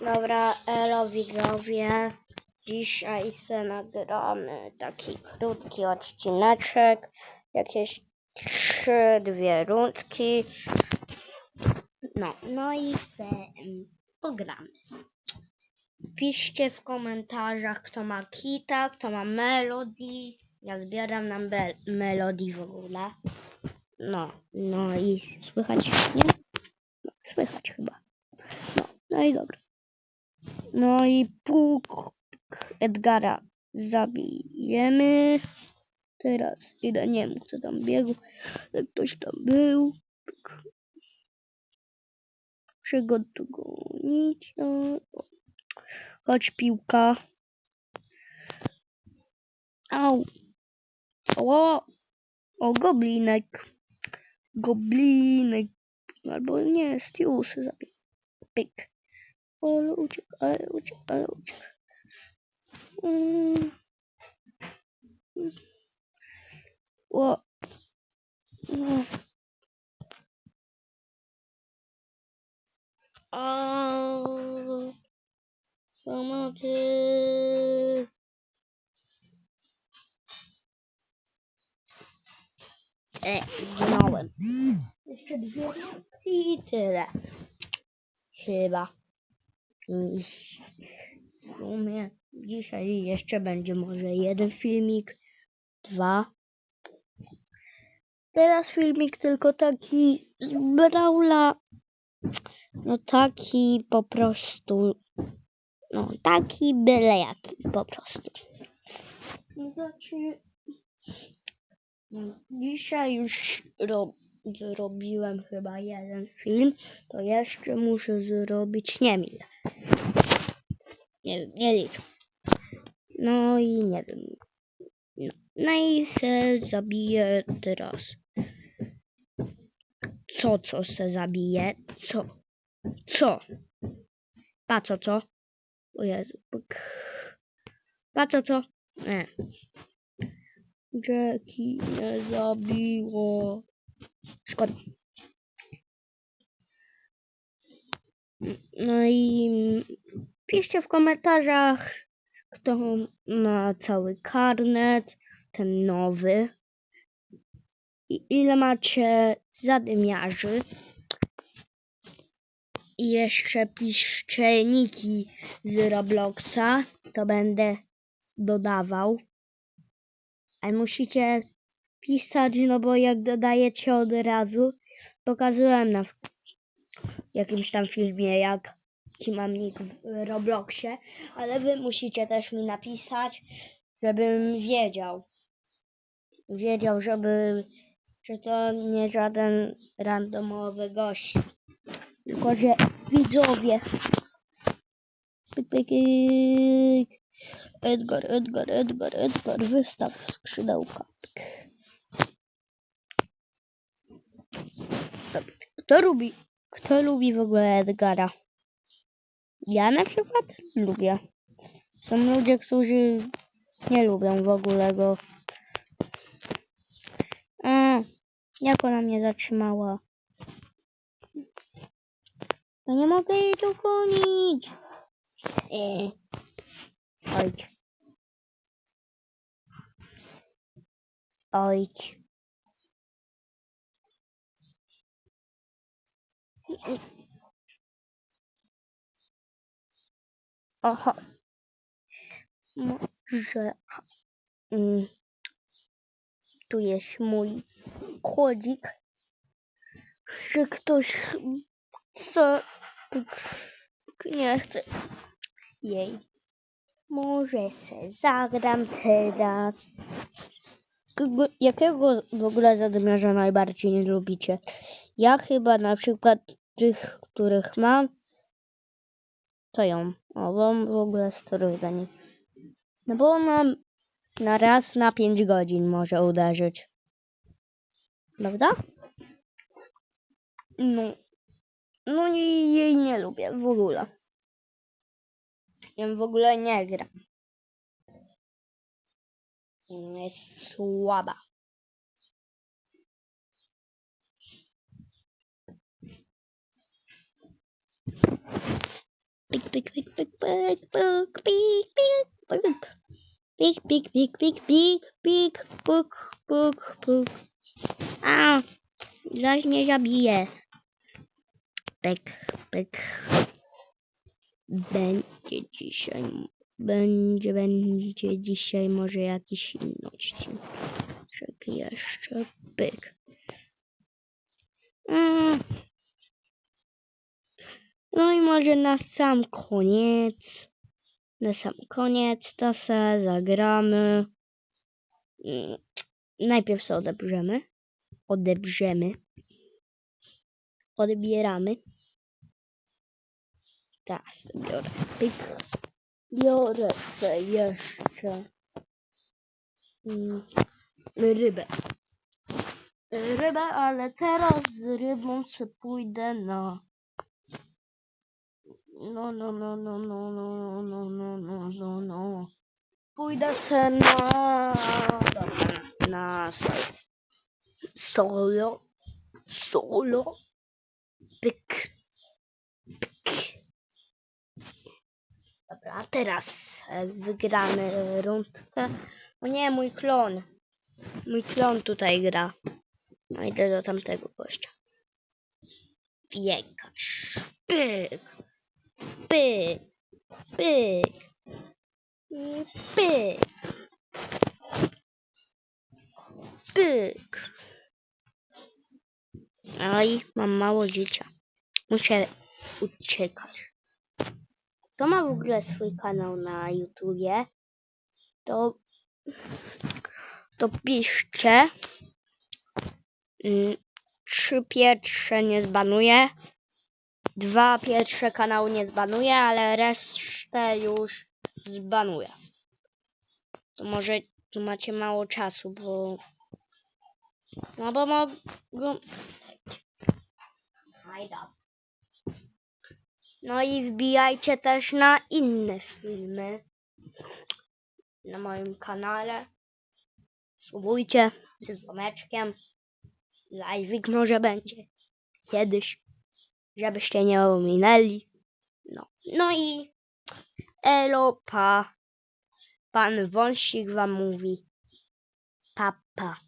Dobra, elo widzowie. Dzisiaj se nagramy taki krótki odcineczek. Jakieś trzy, dwie rundki. No, no i se pogramy. Piszcie w komentarzach, kto ma kita, kto ma melody. Ja zbieram nam melody w ogóle. No, no i słychać nie? No, słychać chyba. No, i dobra. No i puk Edgara zabijemy. Teraz idę, nie wiem kto tam biegł. Ktoś tam był. Pyk. Przygotowanić. No. Chodź piłka. Au. O, o goblinek. Goblinek. Albo nie, Stius zabił. Pyk. Ale uciekł, ale uciekł, ale uciekł. Mm. Mm. O. No. O. Pomocy. E, zginąłem. Jeszcze dwie i tyle. Chyba. W sumie dzisiaj jeszcze będzie może jeden filmik, dwa. Teraz filmik tylko taki z Braula. No taki po prostu. No taki byle jaki po prostu. Znaczy. no, Dzisiaj już ro, zrobiłem chyba jeden film. To jeszcze muszę zrobić nie wiem. Nie wiem, nie liczę. No i nie wiem. No, no i se zabiję teraz. Co, co se zabiję? Co? Co? Pa co, co? O Jezu. Pa co, co? Nie. Jackie mnie zabiło. Szkoda. No i piszcie w komentarzach, kto ma cały karnet, ten nowy. I ile macie zadymiarzy. I jeszcze piszcie niki z Robloxa, to będę dodawał. Ale musicie pisać, no bo jak dodajecie od razu, pokazałem na jakimś tam filmie, jak mam nick w Robloxie, ale wy musicie też mi napisać, żebym wiedział. Wiedział, żeby, że to nie żaden randomowy gość. Tylko, że widzowie. Pyk, pyk, pyk. Edgar, Edgar, Edgar, Edgar, wystaw skrzydełka. Kto lubi, kto lubi w ogóle Edgara? Ja na przykład lubię. Są ludzie, którzy nie lubią w ogóle go. A, jak ona mnie zatrzymała? Ja nie mogę jej dogonić. E. Ojdź. Ojdź. Aha. Może. Mm, tu jest mój kodzik. Że ktoś chce. Nie chce. Jej. Może se zagram teraz. Kogo, jakiego w ogóle zadymiarza najbardziej nie lubicie? Ja chyba na przykład tych, których mam, to ją. O, bo w ogóle sterowanie. No bo ona na raz na 5 godzin może uderzyć. Prawda? No. No i jej nie lubię w ogóle. Ja w ogóle nie gram. Jest słaba. Pyk, pyk, pyk, pyk, pyk, pik, pik, pyk. Pik, pik, pik, pik, pik, pik, puk, puk, puk. A, zaś mnie zabije. Pyk, pyk. Będzie dzisiaj, będzie, będzie dzisiaj może jakiś inny odcinek. jeszcze, pyk. Mm. No i może na sam koniec, na sam koniec to se zagramy. Mm, Najpierw se odebrzemy. Odebrzemy. Odbieramy. Teraz biorę. Pyk. Biorę se jeszcze mm, rybę. Rybę, ale teraz z rybą se pójdę na no, no, no, no, no, no, no, no, no, no, no. Pójdę se na... Dobra, na sol- solo. Solo. Pyk. Pyk. Dobra, a teraz e, wygramy rundkę. O nie, mój klon. Mój klon tutaj gra. No idę do tamtego gościa. Biegasz. Pyk. Pyk. Pyk. I Pyk. Pyk. Oj, mam mało życia. Muszę uciekać. Kto ma w ogóle swój kanał na YouTubie, to, to piszcie. Mm, Trzy pierwsze nie zbanuję. Dwa pierwsze kanału nie zbanuję, ale resztę już zbanuję. To może tu macie mało czasu, bo... No bo mogą... No i wbijajcie też na inne filmy. Na moim kanale. Subujcie z dzwoneczkiem. Live'ik może będzie kiedyś, żebyście nie ominęli. No, no i elo, pa. Pan Wąsik wam mówi. Papa. Pa.